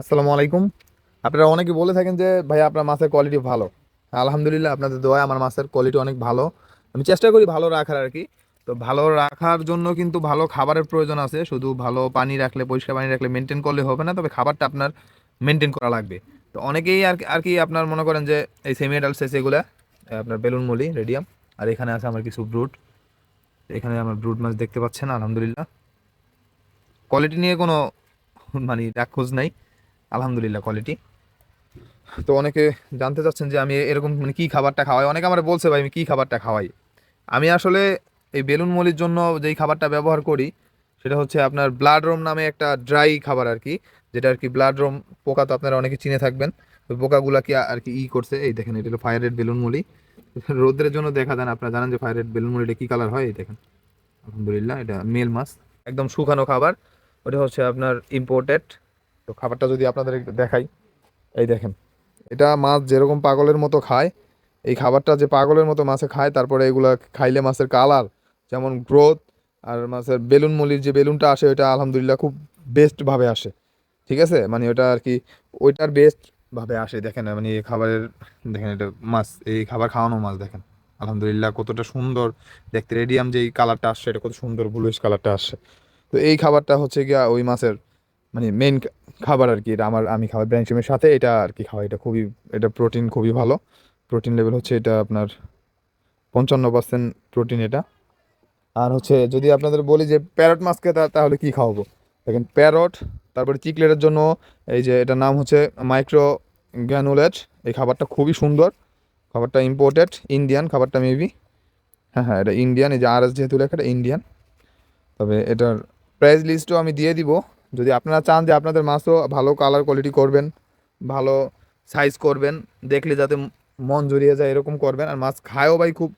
আসসালামু আলাইকুম। আপনারা অনেকে বলে থাকেন যে, ভাই, আপনার মাছের কোয়ালিটি ভালো। আলহামদুলিল্লাহ, আপনাদের দোয়ায় আমার মাছের কোয়ালিটি অনেক ভালো। আমি চেষ্টা করি ভালো রাখার আর কি তো ভালো রাখার জন্য কিন্তু ভালো খাবারের প্রয়োজন আছে। শুধু ভালো পানি রাখলে, পরিষ্কার পানি রাখলে মেনটেন করলে হবে না, তবে খাবারটা আপনার মেনটেন করা লাগবে। তো অনেকেই আর আর কি আপনার মনে করেন যে, এই সেমিডালসেস এগুলা আপনার বেলুন মলি রেডিয়াম আর এখানে আছে আমার কিছু ব্রুট এখানে আমার ব্রুট মাছ দেখতে পাচ্ছেন, আলহামদুলিল্লাহ। কোয়ালিটি নিয়ে কোনো মানে রাক্ষোজ নাই। আলহামদুলিল্লাহ কোয়ালিটি তো অনেকে জানতে চাচ্ছেন যে আমি এরকম মানে কী খাবারটা খাওয়াই? অনেকে আমার বলছে, ভাই, আমি কী খাবারটা খাওয়াই? আমি আসলে এই বেলুন মলির জন্য যেই খাবারটা ব্যবহার করি, সেটা হচ্ছে আপনার ব্লাড রোম নামে একটা ড্রাই খাবার আর কি যেটা আর কি ব্লাড রোম পোকা তো আপনারা অনেকে চিনে থাকবেন। ওই পোকাগুলাকে আর কি ই করছে? এই দেখেন, এটা হলো ফায়ার রেড বেলুন মলি। রোদ্রের জন্য দেখা দেন আপনারা জানেন যে ফায়ার রেড বেলুন মলিটা কী কালার হয়? এই দেখেন, আলহামদুলিল্লাহ, এটা মেল মাছ একদম শুকানো খাবার। ওটা হচ্ছে আপনার ইম্পোর্টেড তো খাবারটা যদি আপনাদের দেখাই, এই দেখেন, এটা মাছ যেরকম পাগলের মতো খায়, এই খাবারটা যে পাগলের মতো মাছে খায়, তারপরে এগুলা খাইলে মাছের কালার যেমন গ্রোথ আর মাছের বেলুন মলির যে বেলুনটা আসে, ওইটা আলহামদুলিল্লাহ খুব বেস্টভাবে আসে, ঠিক আছে? মানে ওটা আর কি, ওইটার বেস্টভাবে আসে, দেখেন মানে এই খাবারের, দেখেন এটা মাছ, এই খাবার খাওয়ানো মাছ, দেখেন, আলহামদুলিল্লাহ কতটা সুন্দর, দেখতে রেডিয়াম যে এই কালারটা আসছে, এটা কত সুন্দর ব্লুইশ কালারটা আসছে, তো এই খাবারটা হচ্ছে গিয়া ওই মাছের মানে মেন খাবার আর কি, এটা আমার, আমি খাবার ব্র্যান্ড ব্র্যাঞ্চিমের সাথে এটা আর কি খাওয়া, এটা খুবই, এটা প্রোটিন খুবই ভালো। প্রোটিন লেভেল হচ্ছে এটা আপনার পঞ্চান্ন পার্সেন্ট প্রোটিন এটা। আর হচ্ছে যদি আপনাদের বলি যে প্যারট মাছকে তাহলে কি খাওয়াবো? দেখেন প্যারট তারপরে চিকলেটের জন্য এই যে এটার নাম হচ্ছে মাইক্রো গ্যানুলেট এই খাবারটা খুবই সুন্দর। খাবারটা ইম্পোর্টেড ইন্ডিয়ান খাবারটা মেবি হ্যাঁ হ্যাঁ এটা ইন্ডিয়ান এই যে আর এস যেহেতু লেখা এটা ইন্ডিয়ান তবে এটার প্রাইস লিস্টও আমি দিয়ে দিব। যদি আপনারা চান যে আপনাদের মাছও ভালো কালার কোয়ালিটি করবেন, ভালো সাইজ করবেন, দেখলে যাতে মন জড়িয়ে যায় এরকম করবেন। আর মাছ খায়ও ভাই খুব